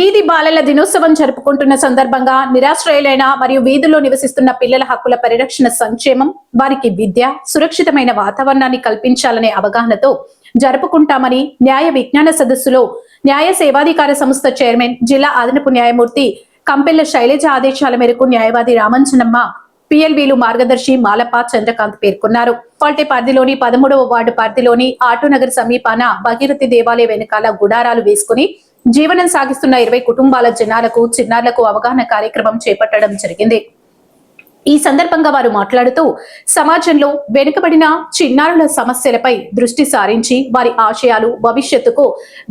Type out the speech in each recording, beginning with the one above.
వీధి బాలల దినోత్సవం జరుపుకుంటున్న సందర్భంగా నిరాశ్రయులైన మరియు వీధుల్లో నివసిస్తున్న పిల్లల హక్కుల పరిరక్షణ సంక్షేమం వారికి విద్య సురక్షితమైన వాతావరణాన్ని కల్పించాలనే అవగాహనతో జరుపుకుంటామని న్యాయ విజ్ఞాన సదస్సులో న్యాయ సేవాధికార సంస్థ చైర్మన్ జిల్లా అదనపు న్యాయమూర్తి కంపెల్ల శైలజ ఆదేశాల మేరకు న్యాయవాది రామంచనమ్మ పిఎల్బీలు మార్గదర్శి మాలప చంద్రకాంత్ పేర్కొన్నారు. పాల్టే పరిధిలోని పదమూడవ వార్డు పరిధిలోని ఆటోనగర్ సమీపాన భగీరథి దేవాలయ వెనకాల గుడారాలు వేసుకుని జీవనం సాగిస్తున్న ఇరవై కుటుంబాల జనాలకు చిన్నారులకు అవగాహన కార్యక్రమం చేపట్టడం జరిగింది. ఈ సందర్భంగా వారు మాట్లాడుతూ సమాజంలో వెనుకబడిన చిన్నారుల సమస్యలపై దృష్టి సారించి వారి ఆశయాలు భవిష్యత్తుకు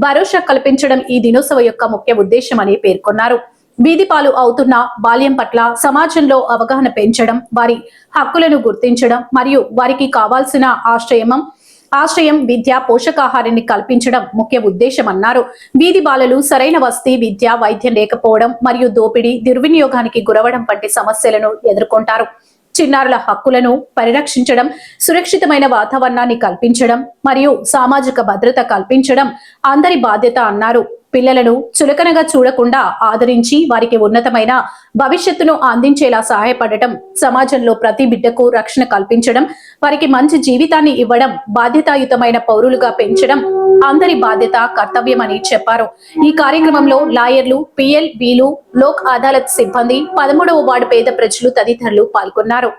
భరోసా కల్పించడం ఈ దినోత్సవ యొక్క ముఖ్య ఉద్దేశమని పేర్కొన్నారు. వీధి పాలు అవుతున్న బాల్యం పట్ల సమాజంలో అవగాహన పెంచడం వారి హక్కులను గుర్తించడం మరియు వారికి కావాల్సిన ఆశ్రయమం ఆశ్రయం విద్య పోషకాహారాన్ని కల్పించడం ముఖ్య ఉద్దేశమన్నారు. వీధి బాలలు సరైన వసతి విద్య వైద్యం లేకపోవడం మరియు దోపిడీ దుర్వినియోగానికి గురవడం వంటి సమస్యలను ఎదుర్కొంటారు. చిన్నారుల హక్కులను పరిరక్షించడం సురక్షితమైన వాతావరణాన్ని కల్పించడం మరియు సామాజిక భద్రత కల్పించడం అందరి బాధ్యత అన్నారు. పిల్లలను చులకనగా చూడకుండా ఆదరించి వారికి ఉన్నతమైన భవిష్యత్తును అందించేలా సహాయపడటం సమాజంలో ప్రతి బిడ్డకు రక్షణ కల్పించడం వారికి మంచి జీవితాన్ని ఇవ్వడం బాధ్యతాయుతమైన పౌరులుగా పెంచడం అందరి బాధ్యత కర్తవ్యమని చెప్పారు. ఈ కార్యక్రమంలో లాయర్లు పిఎల్ బీలు లోక్ అదాలత్ సిబ్బంది పదమూడవ వార్డు పేద ప్రజలు తదితరులు పాల్గొన్నారు.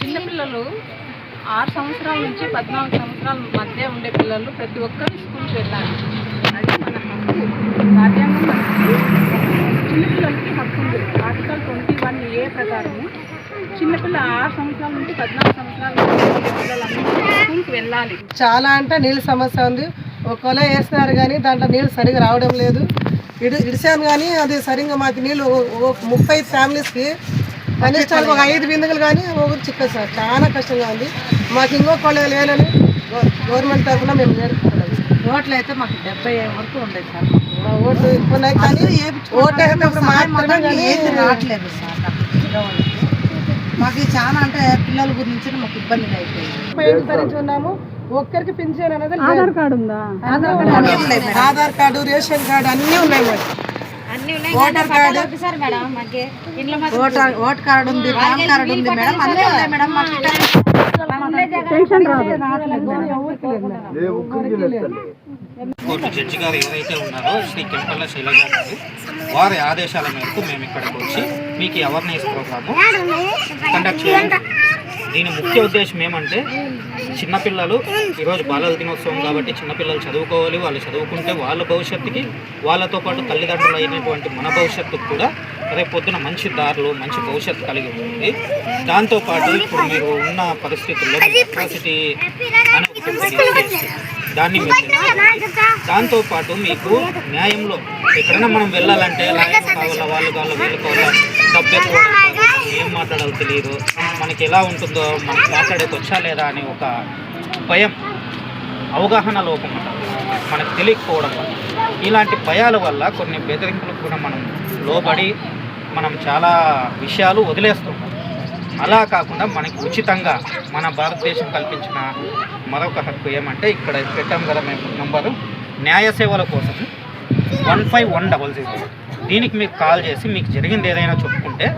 చిన్నపిల్లలు ఆరు సంవత్సరాల నుంచి పద్నాలుగు సంవత్సరాల మధ్య ఉండే పిల్లలు ప్రతి ఒక్కరు స్కూల్కి వెళ్ళాలి. అది మన హక్కు రాజ్యాంగం మనకి చిన్నపిల్లలకి హక్కు ఉంది ఆర్టికల్ ట్వంటీ వన్ ఏ ప్రకారము చిన్నపిల్ల ఆరు సంవత్సరాల నుంచి పద్నాలుగు సంవత్సరాల స్కూల్కి వెళ్ళాలి. చాలా అంటే నీళ్ళ సమస్య ఉంది. ఒక కొల వేస్తున్నారు కానీ దాంట్లో నీళ్ళు సరిగా రావడం లేదు. ఇడి ఇడిసాను కానీ అది సరిగ్గా మాకు నీళ్ళు ముప్పై ఫ్యామిలీస్కి కనిష్టానికి ఒక ఐదు బిందులు కానీ ఒకరు చిక్కదు సార్ చాలా కష్టంగా ఉంది. మాకు ఇంకో కొల లేనని గవ- గవర్నమెంట్ తరఫున మేము నేర్చుకుంటాం ఓట్లు అయితే మాకు డెబ్బై వరకు ఉండేది సార్. మా ఓటు ఎక్కువ కానీ ఓటు వేసేటప్పుడు మాత్రమే రావట్లేదు సార్. మాకు చాలా అంటే పిల్లల గురించి మాకు ఇబ్బంది అయిపోయింది. తరించుకున్నాము ఒక్కరికి పింఛన్ అనేది ఆధార్ కార్డు ఉందా? ఆధార్ కార్డు ఉన్నాయి madam. Aadhaar card ration card అన్నీ ఉన్నాయి voter card. Voter vote card ఉంది పాన్ కార్డు ఉంది మేడం అన్నీ ఉన్నాయి మేడం మాకు కోర్టు జడ్జి గారు ఎవరైతే ఉన్నారో శ్రీ కెంపల్ల శైలజ గారు వారి ఆదేశాల మేరకు మేము ఇక్కడికి వచ్చి మీకు ఈ అవేర్నెస్ ప్రోగ్రాము కండక్ట్ చేయాలి దీని ముఖ్య ఉద్దేశం ఏమంటే చిన్నపిల్లలు ఈరోజు బాలల దినోత్సవం కాబట్టి చిన్నపిల్లలు చదువుకోవాలి వాళ్ళు చదువుకుంటే వాళ్ళ భవిష్యత్తుకి వాళ్ళతో పాటు తల్లిదండ్రులు అయినటువంటి మన భవిష్యత్తుకు కూడా రేపు పొద్దున మంచి దారులు మంచి భవిష్యత్తు కలిగి ఉంటుంది. దాంతోపాటు ఇప్పుడు మీరు ఉన్న పరిస్థితుల్లో అట్రాసిటీ అనే దాన్ని దాంతోపాటు మీకు న్యాయంలో ఎక్కడైనా మనం వెళ్ళాలంటే లాయర్ కావాలా వాళ్ళు కావాలా వీళ్ళు కావాలా డబ్బు ఎక్కువ ఏం మాట్లాడాలో తెలియదు. మనకి ఎలా ఉంటుందో మనకి మాట్లాడేకి వచ్చా లేదా అనే ఒక భయం అవగాహన లోపం మనకు తెలియకపోవడం వల్ల. ఇలాంటి భయాల వల్ల కొన్ని బెదిరింపులకు కూడా మనం లోబడి మనం చాలా విషయాలు వదిలేస్తుంటాం. అలా కాకుండా మనకి ఉచితంగా మన భారతదేశం కల్పించిన మరొక హక్కు ఏమంటే ఇక్కడ పెట్టాం కదా మేము నంబరు న్యాయ సేవల కోసం. One five one double zero. దీనికి మీకు కాల్ చేసి మీకు జరిగింది ఏదైనా చెప్పుకుంటే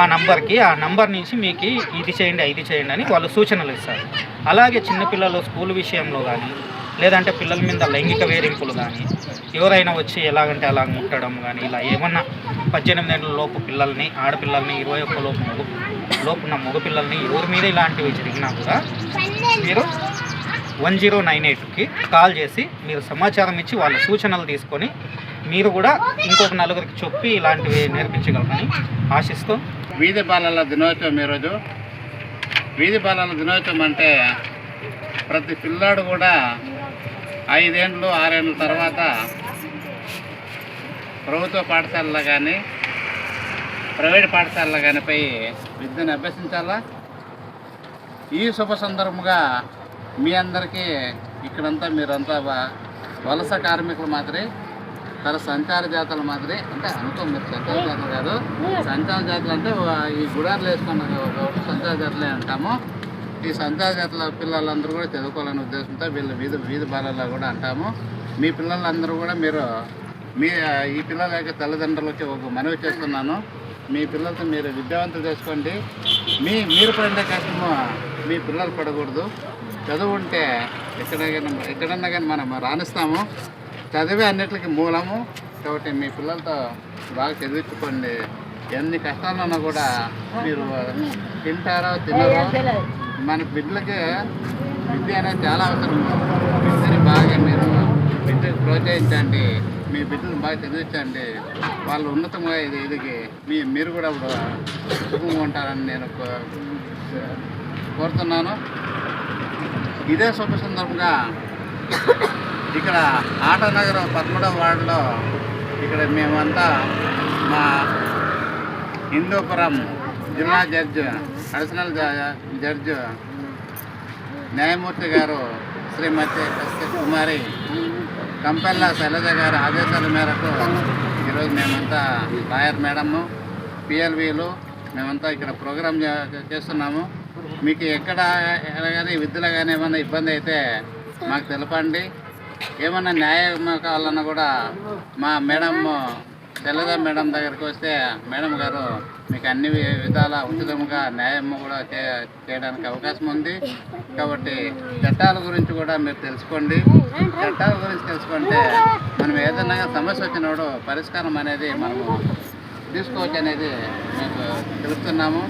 ఆ నంబర్కి ఆ నంబర్ నుంచి మీకు ఇది చేయండి ఇది చేయండి అని వాళ్ళు సూచనలు ఇస్తారు. అలాగే చిన్నపిల్లలు స్కూల్ విషయంలో కానీ లేదంటే పిల్లల మీద లైంగిక వేధింపులు కానీ ఎవరైనా వచ్చి ఎలాగంటే అలా ముట్టడం కానీ ఇలా ఏమన్నా పద్దెనిమిది ఏళ్ళ లోపు పిల్లల్ని ఆడపిల్లల్ని ఇరవై ఒక్క లోపు మగ లోపున్న మగపిల్లల్ని ఎవరి మీద ఇలాంటివి జరిగినా కూడా మీరు వన్ జీరో నైన్ ఎయిట్కి కాల్ చేసి మీరు సమాచారం ఇచ్చి వాళ్ళ సూచనలు తీసుకొని మీరు కూడా ఇంకొక నలుగురికి చెప్పి ఇలాంటివి నేర్పించగలరని ఆశిస్తూ వీధి బాలల దినోత్సవం ఈరోజు వీధి బాలల దినోత్సవం అంటే ప్రతి పిల్లాడు కూడా ఐదేండ్లు ఆరేండ్ల తర్వాత ప్రభుత్వ పాఠశాలలో కానీ ప్రైవేట్ పాఠశాలలో కానీ పోయి విద్యను అభ్యసించాలా? ఈ శుభ సందర్భంగా మీ అందరికీ ఇక్కడంతా మీరంతా వలస కార్మికులు మాదిరి తన సంచార జాతల మాదిరి అంటే అనుకో మీరు సంచార జాతలు కాదు. సంచార జాతలు అంటే ఈ గుడార్లు వేసుకున్న సంచార జాతలే అంటాము. ఈ సంచార జాతల పిల్లలందరూ కూడా చదువుకోవాలనే ఉద్దేశంతో వీళ్ళు వీధి వీధి బాలల్లో కూడా అంటాము. మీ పిల్లలందరూ కూడా మీరు మీ ఈ పిల్లల యొక్క తల్లిదండ్రులకి ఒక మనవి చేస్తున్నాను. మీ పిల్లలతో మీరు విద్యావంతులు చేసుకోండి. మీ మీరు పడిన కష్టము మీ పిల్లలు పడకూడదు. చదువు ఉంటే ఎక్కడైనా ఎక్కడన్నా కానీ మనం రాణిస్తాము. చదివే అన్నిటికీ మూలము. కాబట్టి మీ పిల్లలతో బాగా చదివించుకోండి. ఎన్ని కష్టాలున్నా కూడా మీరు తింటారో తినరో మన బిడ్డలకి విద్య అనేది చాలా అవసరం. విద్యని బాగా మీరు బిడ్డకు ప్రోత్సహించండి. మీ బిడ్డలు బాగా చదివించండి. వాళ్ళు ఉన్నతంగా ఇది ఇదికి మీ మీరు కూడా ఇప్పుడు సుఖంగా ఉంటారని నేను కోరుతున్నాను. ఇదే శుభ సందర్భంగా ఇక్కడ ఆటనగరం పదమూడవ వార్డులో ఇక్కడ మేమంతా మా హిందూపురం జిల్లా జడ్జి అడిషనల్ జ- జడ్జి న్యాయమూర్తి గారు శ్రీమతి ఎస్కే కుమారి కంపెల్ల శైలజ గారి ఆదేశాల మేరకు ఈరోజు మేమంతా లాయర్ మేడము పిఎల్వీలు మేమంతా ఇక్కడ ప్రోగ్రాం చేస్తున్నాము. మీకు ఎక్కడ కానీ విద్యలో కానీ ఏమైనా ఇబ్బంది అయితే మాకు తెలపండి. ఏమన్నా న్యాయం కావాలన్నా కూడా మా మేడం తెల్లదా మేడం దగ్గరికి వస్తే మేడం గారు మీకు అన్ని విధాల ఉచితంగా న్యాయం కూడా చే చేయడానికి అవకాశం ఉంది. కాబట్టి చట్టాల గురించి కూడా మీరు తెలుసుకోండి. చట్టాల గురించి తెలుసుకుంటే మనం ఏదైనా సమస్య వచ్చినప్పుడు పరిష్కారం అనేది మనము తీసుకోవచ్చు అనేది మీకు తెలుపుతున్నాము.